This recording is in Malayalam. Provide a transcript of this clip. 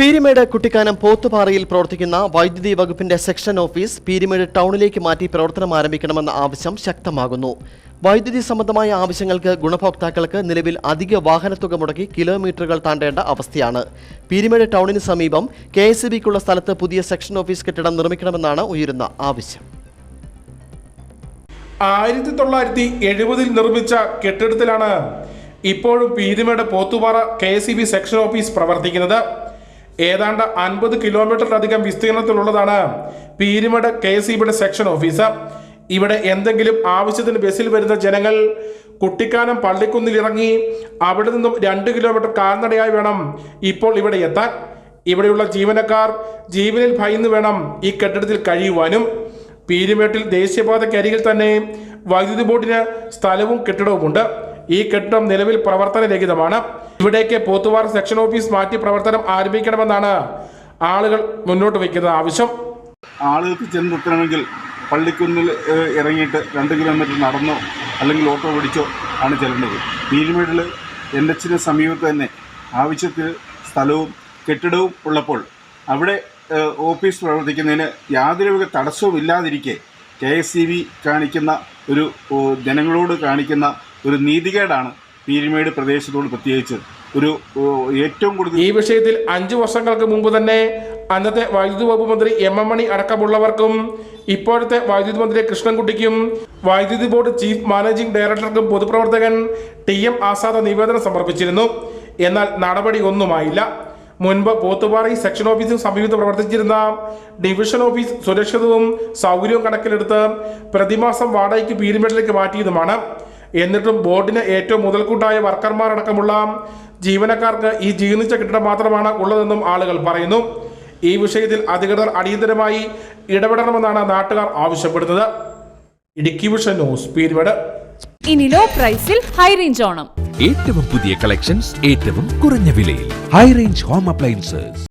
പീരിമേട് കുട്ടിക്കാനം പോത്തുപാറയിൽ പ്രവർത്തിക്കുന്ന വൈദ്യുതി വകുപ്പിന്റെ സെക്ഷൻ ഓഫീസ് പീരിമേട് ടൗണിലേക്ക് മാറ്റി പ്രവർത്തനം ആരംഭിക്കണമെന്ന ആവശ്യം ശക്തമാകുന്നു. വൈദ്യുതി സംബന്ധമായ ആവശ്യങ്ങൾക്ക് ഗുണഭോക്താക്കൾക്ക് നിലവിൽ അധിക വാഹനത്തുക മുടക്കി കിലോമീറ്ററുകൾ താണ്ടേണ്ട അവസ്ഥയാണ്. പീരിമേട് ടൗണിന് സമീപം കെ എസ് ബിക്കുള്ള സ്ഥലത്ത് പുതിയ സെക്ഷൻ ഓഫീസ് കെട്ടിടം നിർമ്മിക്കണമെന്നാണ് ഉയരുന്ന ആവശ്യം. ആയിരത്തി തൊള്ളായിരത്തി എഴുപതിൽ നിർമ്മിച്ച കെട്ടിടത്തിലാണ് ഇപ്പോഴും Peermade Pothupara K section office പ്രവർത്തിക്കുന്നത്. ഏതാണ്ട് അൻപത് കിലോമീറ്ററിലധികം വിസ്തീർണത്തിലുള്ളതാണ്. പീരുമേട് കെ എസ് ഇബിയുടെ സെക്ഷൻ ഓഫീസ് ഇവിടെ എന്തെങ്കിലും ആവശ്യത്തിന് ബസ്സിൽ വരുന്ന ജനങ്ങൾ കുട്ടിക്കാനം പള്ളിക്കുന്നിൽ ഇറങ്ങി അവിടെ നിന്നും രണ്ട് കിലോമീറ്റർ കാൽനടയായി വേണം ഇപ്പോൾ ഇവിടെ എത്താൻ. ഇവിടെയുള്ള ജീവനക്കാർ ജീവനിൽ ഭയന്ന് വേണം ഈ കെട്ടിടത്തിൽ കഴിയുവാനും. പീരുമേട്ടിൽ ദേശീയപാതയ്ക്കരികിൽ തന്നെ വൈദ്യുതി ബോർഡിന് സ്ഥലവും കെട്ടിടവുമുണ്ട്. ഈ കെട്ടിടം നിലവിൽ പ്രവർത്തനരഹിതമാണ്. ഇവിടേക്ക് പോത്തുവാർ സെക്ഷൻ ഓഫീസ് മാറ്റി പ്രവർത്തനം ആരംഭിക്കണമെന്നാണ് ആളുകൾ മുന്നോട്ട് വയ്ക്കുന്ന ആവശ്യം. ആളുകൾക്ക് ചെന്നെത്തണമെങ്കിൽ പള്ളിക്കുന്നിൽ ഇറങ്ങിയിട്ട് രണ്ട് കിലോമീറ്റർ നടന്നോ അല്ലെങ്കിൽ ഓട്ടോ പിടിച്ചോ ആണ് ചെല്ലേണ്ടത്. പീരുമേടിൽ എൻ എച്ചിന് സമീപത്ത് തന്നെ ആവശ്യത്തിൽ സ്ഥലവും കെട്ടിടവും ഉള്ളപ്പോൾ അവിടെ ഓഫീസ് പ്രവർത്തിക്കുന്നതിന് യാതൊരുവിധ തടസ്സവും ഇല്ലാതിരിക്കെ കെ എസ് സി ബി കാണിക്കുന്ന ഒരു ജനങ്ങളോട് കാണിക്കുന്ന ഒരു നീതികേടാണ് പീരുമേട് പ്രദേശത്തോട് പ്രത്യേകിച്ച് ഒരു ഏറ്റവും കൂടുതൽ ഈ വിഷയത്തിൽ അഞ്ചു വർഷങ്ങൾക്ക് മുമ്പ് തന്നെ അന്നത്തെ വൈദ്യുതി വകുപ്പ് മന്ത്രി എം എം മണി അടക്കമുള്ളവർക്കും ഇപ്പോഴത്തെ വൈദ്യുതി മന്ത്രി കൃഷ്ണൻകുട്ടിക്കും വൈദ്യുതി ബോർഡ് ചീഫ് മാനേജിംഗ് ഡയറക്ടർക്കും പൊതുപ്രവർത്തകൻ ടി എം ആസാദ് നിവേദനം സമർപ്പിച്ചിരുന്നു. എന്നാൽ നടപടി ഒന്നുമായില്ല. മുൻപ് പോത്തുപാറി സെക്ഷൻ ഓഫീസിന് സമീപത്ത് പ്രവർത്തിച്ചിരുന്ന ഡിവിഷൻ ഓഫീസ് സുരക്ഷിതവും സൗകര്യവും കണക്കിലെടുത്ത് പ്രതിമാസം വാടകയ്ക്ക് പീരുമേട്ടിലേക്ക് മാറ്റിയതുമാണ്. എന്നിട്ടും ബോർഡിന് ഏറ്റവും മുതൽക്കൂട്ടായ വർക്കർമാരടക്കമുള്ള ജീവനക്കാർക്ക് ഈ ജീർണിച്ച കെട്ടിടം മാത്രമാണ് ഉള്ളതെന്നും ആളുകൾ പറയുന്നു. ഈ വിഷയത്തിൽ അധികൃതർ അടിയന്തരമായി ഇടപെടണമെന്നാണ് നാട്ടുകാർ ആവശ്യപ്പെടുന്നത്. ഇടുക്കി വിഷൻ ന്യൂസ് പീരുമേട് ഇനി ലോ പ്രൈസിൽ ഹൈ റേഞ്ച് ഓണം. ഏറ്റവും പുതിയ കളക്ഷൻസ് ഏറ്റവും കുറഞ്ഞ വിലയിൽ. High range home appliances